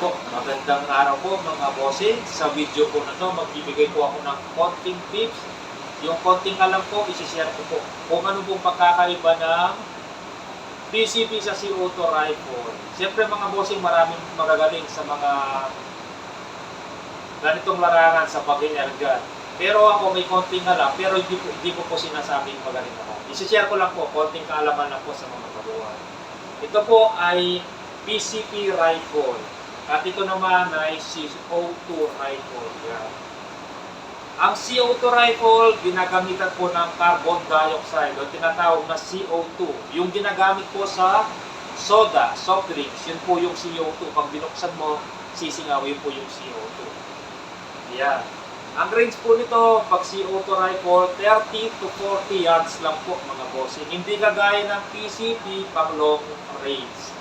po, magandang araw po mga bossing. Sa video po na to, magbibigay po ako ng konting tips. Yung konting alam ko, isi-share ko po kung ano pong pagkakaiba ng PCP sa CO2 rifle. Siyempre mga bossing, maraming magagaling sa mga ganitong larangan sa pag-air gun. Pero ako may konting alam, pero hindi ko, hindi ko po sinasabing magaling ako. Isi-share ko lang po, konting kaalaman lang po sa mga kabuhan. Ito po ay PCP rifle. At ito naman ay CO2 rifle. Yan. Ang CO2 rifle, ginagamitan po ng carbon dioxide o tinatawag na CO2. Yung ginagamit po sa soda, soft drinks, yun po yung CO2. Pag binuksan mo, sisingawin po yung CO2. Yan. Ang range po nito, pag CO2 rifle, 30 to 40 yards lang po mga bossing. Hindi kagaya ng PCP pang long range.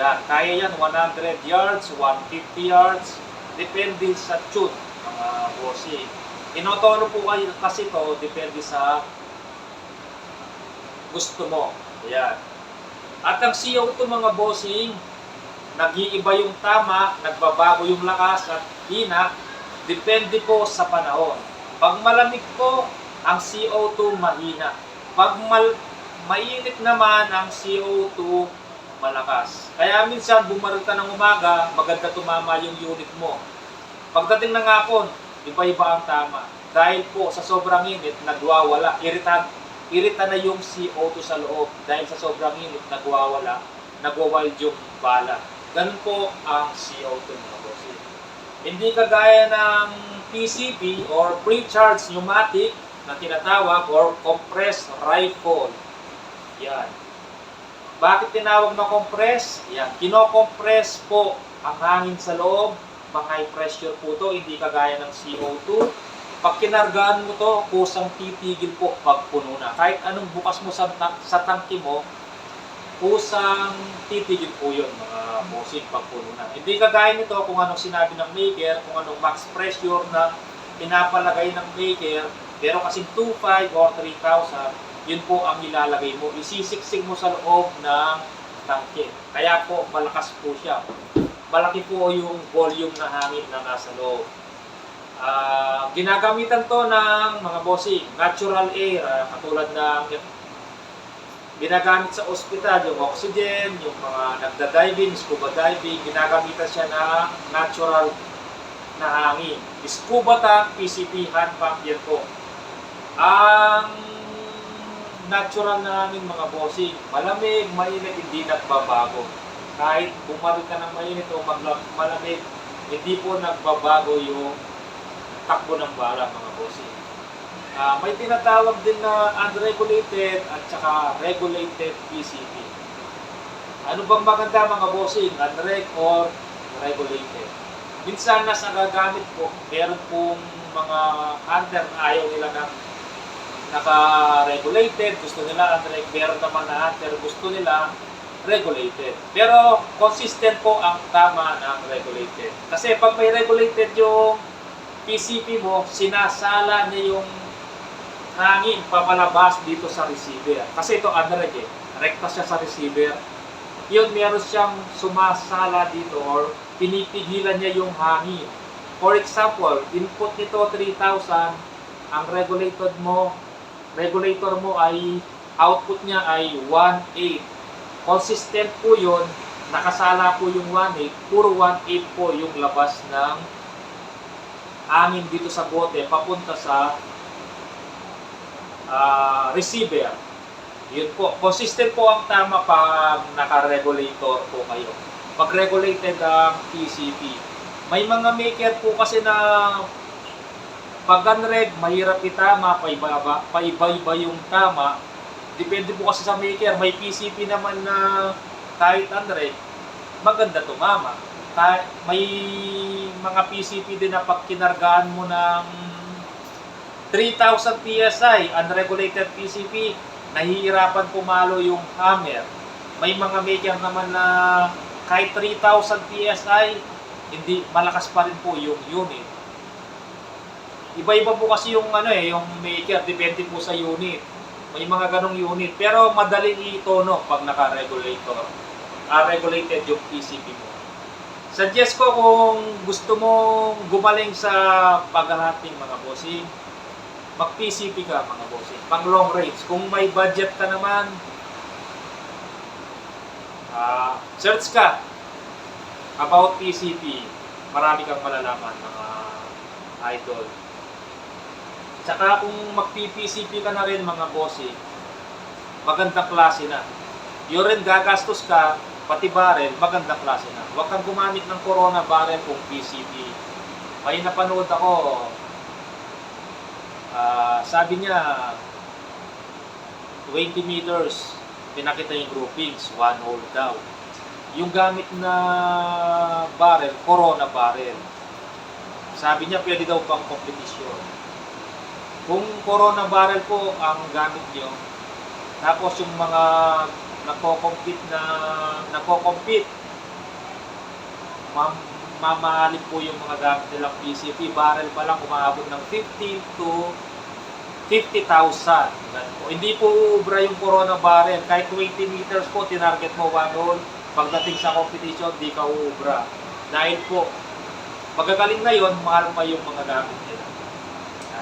Yan, kaya yan 100 yards, 150 yards, depende sa tune mga bossing. Inotono po kayo kasi to, depende sa gusto mo. Yan. At ang CO2 mga bossing, nag-iiba yung tama, nagbabago yung lakas at hina, depende po sa panahon. Pag malamig po, ang CO2 mahina. Pag mal mainit naman ang CO2 malakas. Kaya minsan bumaril ka ng umaga, maganda tumama yung unit mo. Pagdating ng hapon, iba-iba ang tama. Dahil po sa sobrang init, nagwawala. Irita, irita na yung CO2 sa loob. Dahil sa sobrang init, nagwawala. Nagwawild yung bala. Ganun po ang CO2 mga bossing. Hindi kagaya ng PCP or pre-charged pneumatic na tinatawag or compressed rifle. Yan. Bakit tinawag na compress? Yan. Kino-compress po ang hangin sa loob. Pang high pressure po to, hindi kagaya ng CO2. Pag kinargaan mo to, kusang titigil po pag puno na. Kahit anong bukas mo sa, sa tangke mo, kusang titigil po yun mga bossing pag puno na. Hindi kagaya nito kung anong sinabi ng maker, kung anong max pressure na pinapalagay ng maker, pero kasing 2.5 or 3,000, yun po ang ilalagay mo. Isisiksik mo sa loob ng tangke. Kaya po malakas po siya. Malaki po yung volume na hangin na nasa loob. Ah, ginagamitan to ng mga bossing, natural air, ah, katulad ng ginagamit sa ospital, yung oxygen, yung mga nagda-diving, scuba diving, ginagamitan siya ng natural na hangin. Scuba tank, PCP, hand pump, yan po. Ang natural na hangin mga bossing, malamig, mainit, hindi nagbabago. Kahit bumaril ka ng mainit o malamig, hindi po nagbabago yung takbo ng bala mga bossing. Ah, may tinatawag din na unregulated at saka regulated PCP. Ano bang maganda mga bossing? Unreg or regulated? Minsan nasa gagamit po, meron pong mga hunter na ayaw nila ng naka-regulated, gusto nila unreg, meron naman na hunter, gusto nila regulated. Pero consistent po ang tama ng regulated. Kasi pag may regulated yung PCP mo, sinasala niya yung hangin papalabas dito sa receiver. Kasi ito unreg eh. Rekta siya sa receiver. Yun, meron siyang sumasala dito or pinipigilan niya yung hangin. For example, input nito 3,000, ang regulated mo, regulator mo ay output niya ay 1.8. Consistent po yun, nakasala po yung 1.8, puro 1.8 po yung labas ng hangin dito sa bote papunta sa ah, receiver. Yun po. Consistent po ang tama pag naka-regulator po kayo. Pag regulated ang PCP. May mga maker po kasi na pag unreg, mahirap itama, paiba-iba, paiba-iba yung tama. Depende po kasi sa maker. May PCP naman na kahit unreg, maganda tumama. Kahit may mga PCP din na pag kinargaan mo ng 3,000 PSI, unregulated PCP, nahihirapan pumalo yung hammer. May mga maker naman na kahit 3,000 PSI, hindi malakas pa rin po yung unit. Iba-iba po kasi yung ano eh, yung maker, depende po sa unit. May mga ganong unit, pero madaling itono pag naka-regulator. Ah, regulated yung PCP mo. Suggest ko kung gusto mong gumaling sa paghahating mga bossing, mag-PCP ka mga bossing, pang long range. Kung may budget ka naman, ah, search ka about PCP. Marami kang malalaman mga idol. Tsaka kung mag-PCP ka na rin mga bossing, magandang klase na. Yun rin gagastos ka, pati barrel, magandang klase na. Huwag kang gumamit ng Corona barrel kung PCP. May napanood ako, ah, sabi niya, 20 meters, pinakita yung groupings, one hole daw. Yung gamit na barrel, Corona barrel. Sabi niya, pwede daw pang competition. Kung Corona barrel po ang gamit niyo, tapos yung mga nagko-compete na nagko-compete, mam mamahalin po yung mga gamit nilang PCP. Barrel pa lang umaabot ng 50 to 50,000. Ganun po. Hindi po ubra yung Corona barrel. Kahit 20 meters po, tinarget mo one hole. Pagdating sa competition, di ka uubra. Dahil po, magagaling na yon mahal pa yung mga gamit nila.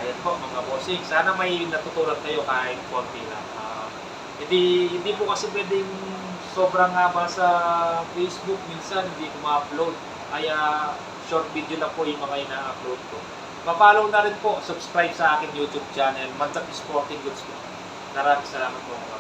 Ayan po mga bossing. Sana may natutunan kayo kahit konti lang. Ah, hindi, hindi po kasi pwedeng sobrang haba sa Facebook. Minsan hindi ko ma-upload. Kaya short video lang po yung mga ina-upload ko. Pa-follow na rin po, subscribe sa akin YouTube channel, Mantak Sporting Goods po. Maraming salamat po mga